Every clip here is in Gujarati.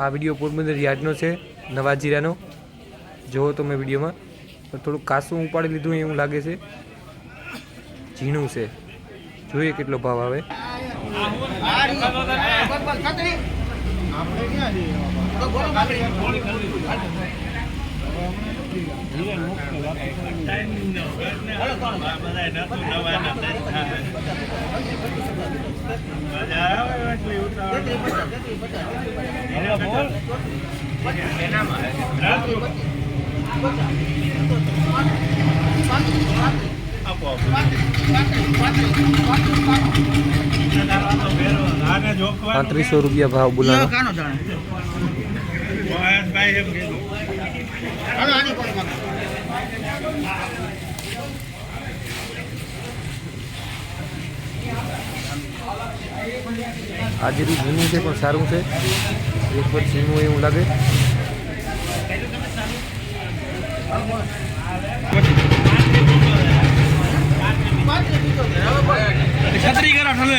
આ વીડિયો પોરબંદર યાર્ડનો છે નવા જીરાનો જુઓ તમે વિડીયોમાં. પણ થોડુંક કાસું ઉપાડી લીધું એવું લાગે છે. ઝીણું છે. જોઈએ કેટલો ભાવ આવે. પાંત્રીસો રૂપિયા ભાવ બોલાનો આજે બી જૂનું છે પણ સારું છે. એક પર જૂનું એવું લાગે. છત્રી કરા ઠલવે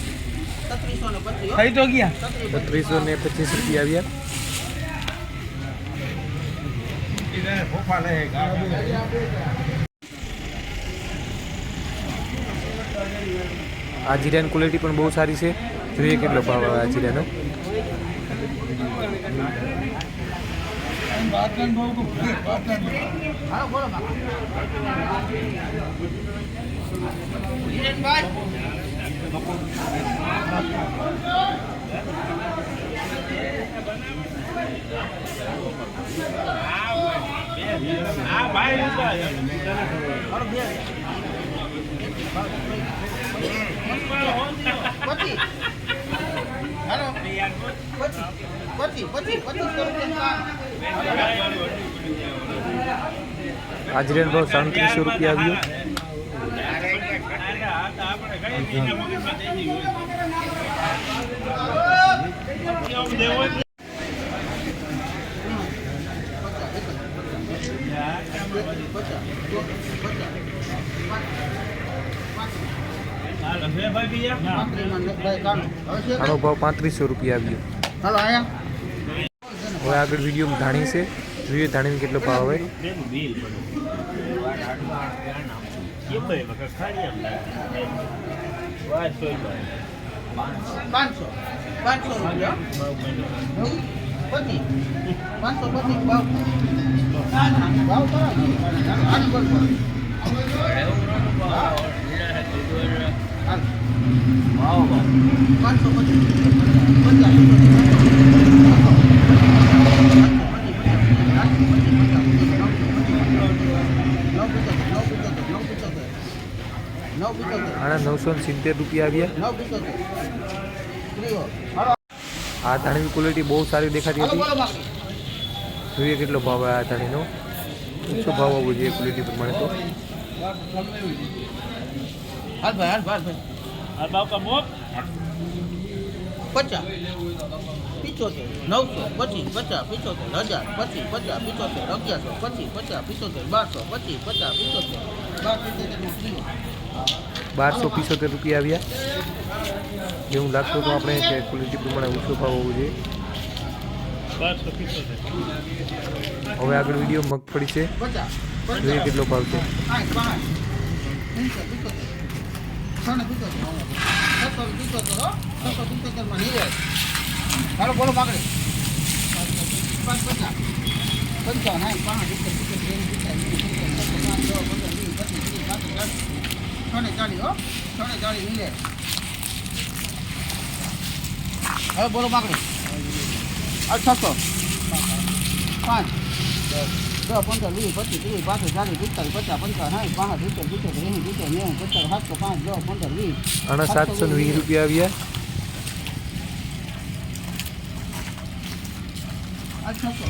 થઈ તો ગયા. બત્રીસો ને પચીસ રૂપિયા આવ્યા. આ જીરાની ક્વોલિટી પણ બહુ સારી છે. જોઈએ કેટલો ભાવ આવે આ જીરાનો આ જીરાનો ભાવ સાડત્રીસો રૂપિયા આવ્યો આનો ભાવ પાંત્રીસો રૂપિયા આવ્યો. હવે આગળ વિડીયોમાં ધાણી છે. જોઈએ ધાણીનો કેટલો ભાવ આવે. પાંચસો પાંચસો રૂપિયા. પચીસ. પાંચસો પચીસ ભાવ ભાવ કરો આની બોલ બોલ. હાલ. પાંચસો. પચીસ પચાસ નવ પિચોતેર આના નવસો ને સિત્તેર રૂપિયા આવ્યા નવ પિચોતેર ત્રીસો હાલો આ ધાણીની ક્વોલિટી બહુ સારી દેખાતી હાલો હતી બોલો બાકી જોઈએ કેટલો ભાવ આવે આ ધાણીનો ઓછો ભાવ આવવો જોઈએ ક્વોલિટી પ્રમાણે તો હાલ ભાઈ હાલ ભાઈ ભાઈ પચાસ પિચોતેર નવસો પચીસ પચાસ પિચોતેર હજાર પચીસ પચાસ પિચોતેર અગિયારસો પચીસ પચાસ પિચોતેર બારસો પચીસ પચાસ પિચોતેર બાર પિચોતેર કિલો બારસો પિસોતેર રૂપિયા આવ્યા. એવું લાગતું તો આપણે કે ક્વોલિટી પ્રમાણે ઓછો ભાવ હોવો જોઈએ. હવે આગળ વીડિયો મગફળી છે. જોઈએ કેટલો ભાવ છે. પાંચ પાંચ ત્રણસો પિચોતેર ત્રણે પિચોતેર છસો પિચોતેર હો છસો પિચોતેરમાં નહીં હોય હાલો બોલો બાકડી પાંચ પચાસ પંચાવન સાઠ પાંચ સિત્તેર સિત્તેર નેવું પિસ્તાલીસ નેવું સિત્તેર સત્તર પાંચ દસ પંદર વીસ પચીસ ત્રીસ પાંત્રીસ ચાલીસ હો. મિલે હવે બોલો આ છસો. પાંચ. દસ પંદર વીસ પચીસ ત્રીસ પાંત્રીસ ચાલીસ પિસ્તાલીસ પચાસ પંચાવન સાઠ પાંસઠ સિત્તેર સિત્તેર એંસી સિત્તેર નેવું પચાસ સાતસો પાંચ દસ પંદર વીસ. આના સાતસો ને વીસ રૂપિયા આવ્યા. છસો.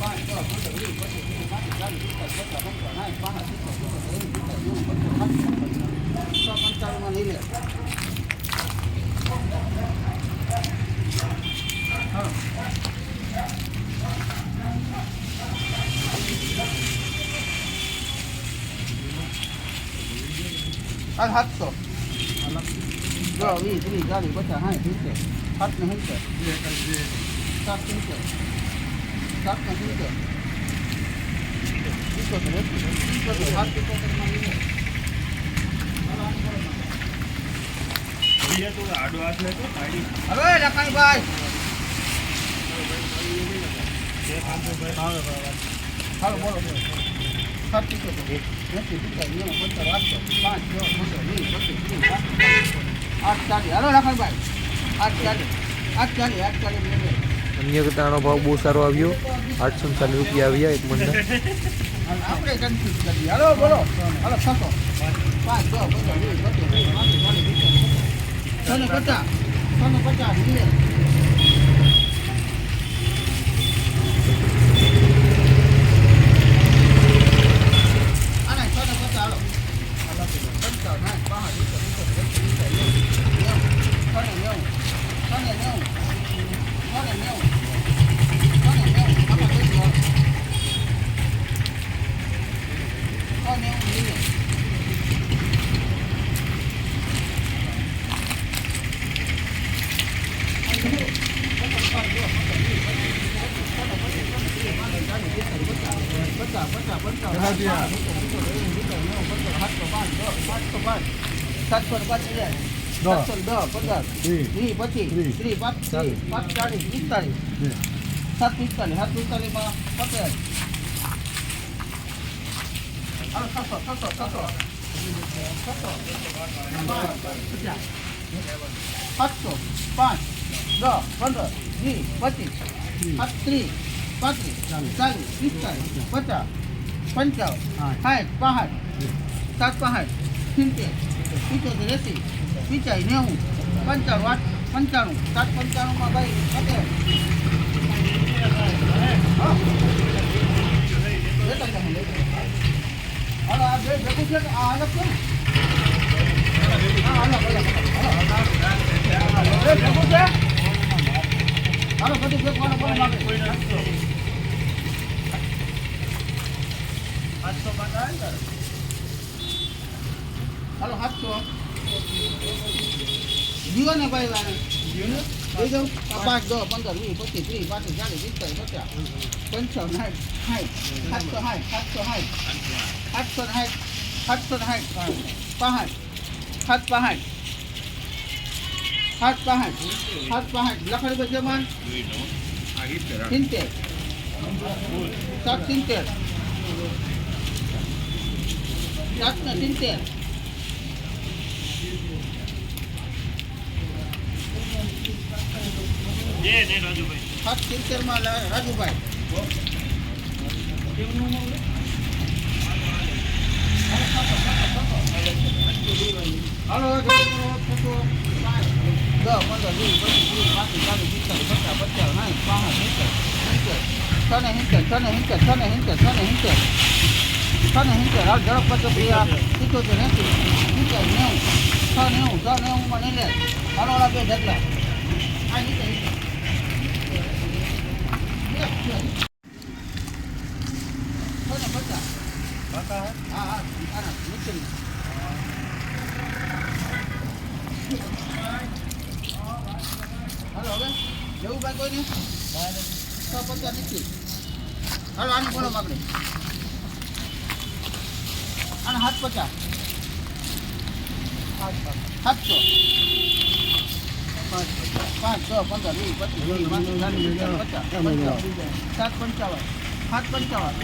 પાંચ દસ પંદર વીસ પચીસ આ સાતસો દસ વીસ ત્રીસ ચાલીસ પચાસ સાઠ સિત્તેર સાત ને સિત્તેર સાત સિત્તેર સાત સિત્તેર સિત્તોતેર એંસી, સિત્તોતેર સાત સિત્તોતેરમાં લઈ લે. હવે લખાણીભાઈ હાલો બોલો આઠ ચાલી હાલો લખાણીભાઈ આઠ ચાલી આઠ ચાલી આઠ ચાલીસ લઈ લે. અન્ય કરતાં ભાવ બહુ સારો આવ્યો. આઠસો ને ચાલીસ રૂપિયા આવ્યા એક મંડળ. આપણે કન્ફ્યુઝ કરી હાલો બોલો હાલો છસો પાંચ છ પંદર વીસ પચીસ ત્રીસ પાંત્રીસ ચાલીસ પિસ્તાલીસ છ ને પચાસ છ ને પચાસ વીસ આના છ ને પચાસ હાલો પંચાવન સાઠ પાંસઠ સિત્તેર સિત્તેર એંસી સિત્તેર નેવું નેવું છ ને નેવું છ ને નેવું છ ને નેવું છ ને નેવું આમાં જોઈશું હાલો. છ નેવું લઈ લે. પચાસ પચાસ પંચાવન સાતસો ને પાંચ હજાર સાતસો દસ પચાસ પચીસ ત્રીસ પાંચ પાંચ ચાલીસ પિસ્તાલીસ સાત પિસ્તાલીસ સાત પિસ્તાલીસમાં સાતસો પાંચ દસ પંદર વીસ પચીસ ત્રીસ પાંત્રીસ ચાલીસ પિસ્તાલીસ પચાસ પંચાવન સાઠ પાસઠ સાત પાસઠ સિત્તેર સિત્તોતેર એંસી પિચાઈ નેવું પંચાણું આઠ પંચાણું સાત પંચાણુંમાં ભાઈ જાઓ, હાલો, આ બે ભેગું છે આ અલગ છે ને? હાલો, બધું ભેગું, હાલો, બોલો, માગે. હાલો સાતસો જીવો ને ભાઈ વાળા. લઈ જાઉં આ પાંચ દો પંદર વીસ પચીસ ત્રીસ પાંત્રીસ ચાલીસ પિસ્તાલીસ પચાસ. પંચાવન સાઠ સાઠ સાતસો સાઠ સાતસો સાઠ. સાતસો ને સાઠ સાતસો ને સાઠ પાંચ સાત પાંચ. સાત પાંચ સાત પાંસઠ લખણી બજે માન સિત્તેર. સાત સિત્તેર. સાત ને સિત્તેર. લા- રાજુભાઈ. હાલો હિંચર કરો, હિંચર પાંચ, હિંચર પંદર, હિંચર પચીસ, હિંચર હાલ ઝડપ પ્રિયા, સિત્તોતેર, એંસી, સિત્તેર, નેવું, છ નેવું, છ નહીં લે. હાલો બે ઢગલા. આ નીચે, નીચે. છ જેવું ભાઈ કોઈને સો પચાસ નીકળી હાલો આની બોલો આના હાથ પચાસ સાતસો પાંચ છ પંદર વીસ પચીસ ત્રીસ પાંત્રીસ ચાલીસ પિસ્તાલીસ, પચાસ પંચાવન સાત પંચાવન સાત પંચાવન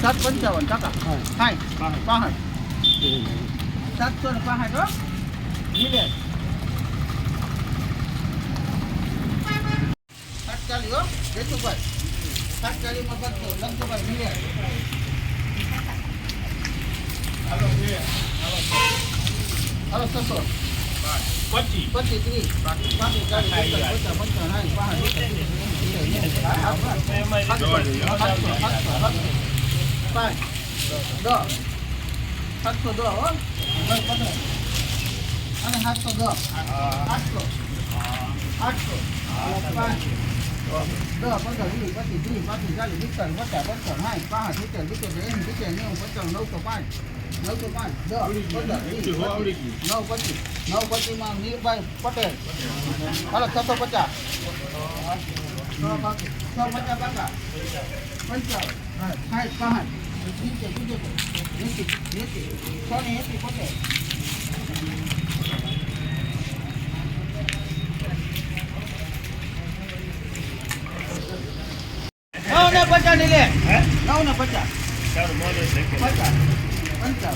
સાત પંચાવન ટકા સાઠ પાસઠ સાતસો ને પાસઠ હો મિલે સાત ચાલી હો જેતુભાઈ ચાલીમાં બસો લંકુભાઈ મિલે હાલો છસો પચીસ પચીસ ત્રીસ ચાલીસ પચાસ પંચાવન પાંચ દસ સાતસો દસ હો અને સાતસો દસ આઠસો આઠસો પાંચ દસ પંદર વીસ પચીસ ત્રીસ પાંત્રીસ ચાલીસ પિસ્તાલીસ પચાસ પંચાવન સાઠ પાંચ સિત્તેર સિત્તેર એંસી સિત્તેર નેવું પંચાવન નવસો પાંચ નવસો પાંચ દસ પંદર વીસ પચીસ નવ પચીસ નવ પચીસમાં મીરભાઈ પટેલ હાલો છસો પચાસ છ પચાસ બાકા પંચાવન સાઠ પાંચ સિત્તેર સિત્તેર એંસી એંસી છ ને એંસી પટેલ નવ ને પચાસની લે નવ ને પચાસ પચાસ પંચાવન સાઠ નવ કાકા હજાર બોલવાનું ચાલો હજાર માંગ્યો હજાર હાલભાઈ એક હજાર હો એક હજાર કાકા એને નવસો આજના દિવસે આનો સૌથી વધારે ભાવ આવ્યો તમારામાં આઠસો નવ. તમારા કાકા મૂકી વીસ પચીસ પચાસ પંચાવન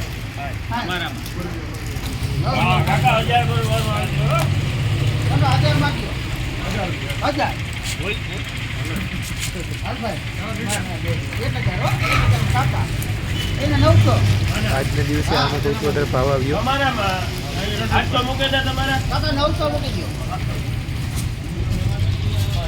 સાઠ બાર સિત્તેર સિત્તેર નવસો. પાંચ દો આના જેવી જ નવસો છે. ને દો કાકા નવસો મૂકી દો હે પંદર વીસ પચીસ ત્રીસ પચાસ પચાસ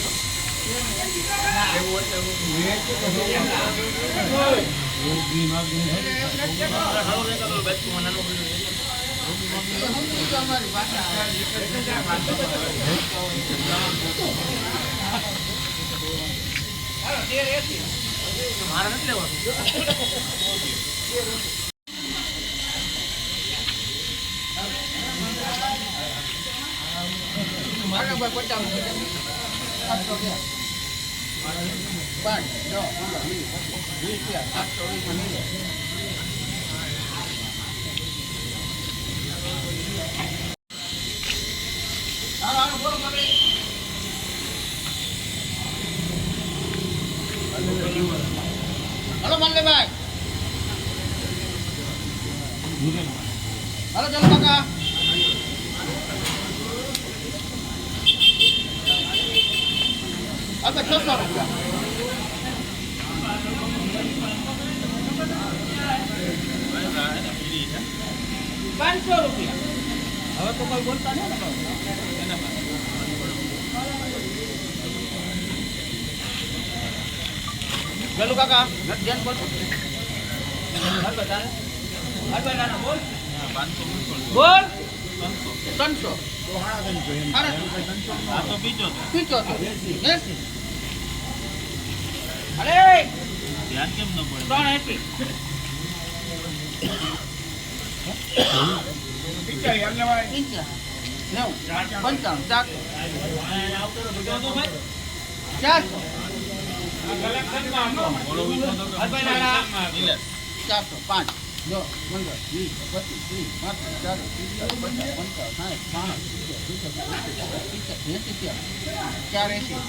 મારા ભાઈ પચાસ સાતસો બે પાંચ દસ હાલો, મલ્લીભાઈ હાલો ચાલો કાકા. આપણે છસો રૂપિયા પાંચસો રૂપિયા હવે તો કોઈ બોલતા નહીં ને ગલુ કાકા નથી ધ્યાન બોલ હાલ બતાવે હાલ બતાવે બોલ બોલ ત્રણસો આ તો બીજો છે. પિચોતેર એસી અરે ધ્યાન કેમ ન પડે ત્રણ એસી પંચાવન નેવું પંચાવન ચારસો ચારસો ચારસો પાંચ દસ પંદર વીસ પચીસ ત્રીસ પાંત્રીસ ચાલીસ પિસ્તાલીસ પચાસ પંચાવન સાઠ પાંચ એસી ચાર એસી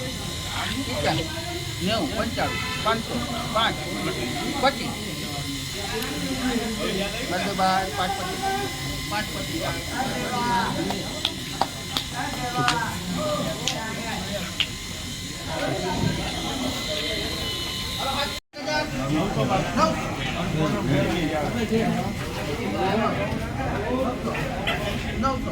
પચાસ નેવું પંચાવન પાંચસો પાંચ પચીસ બધે બાર પાંચ પચીસ પાંચ પચીસ નવસો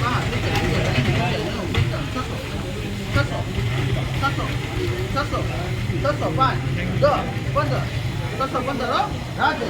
છસો છસો પાંચ દસ પંદર છસો પંદર રાજે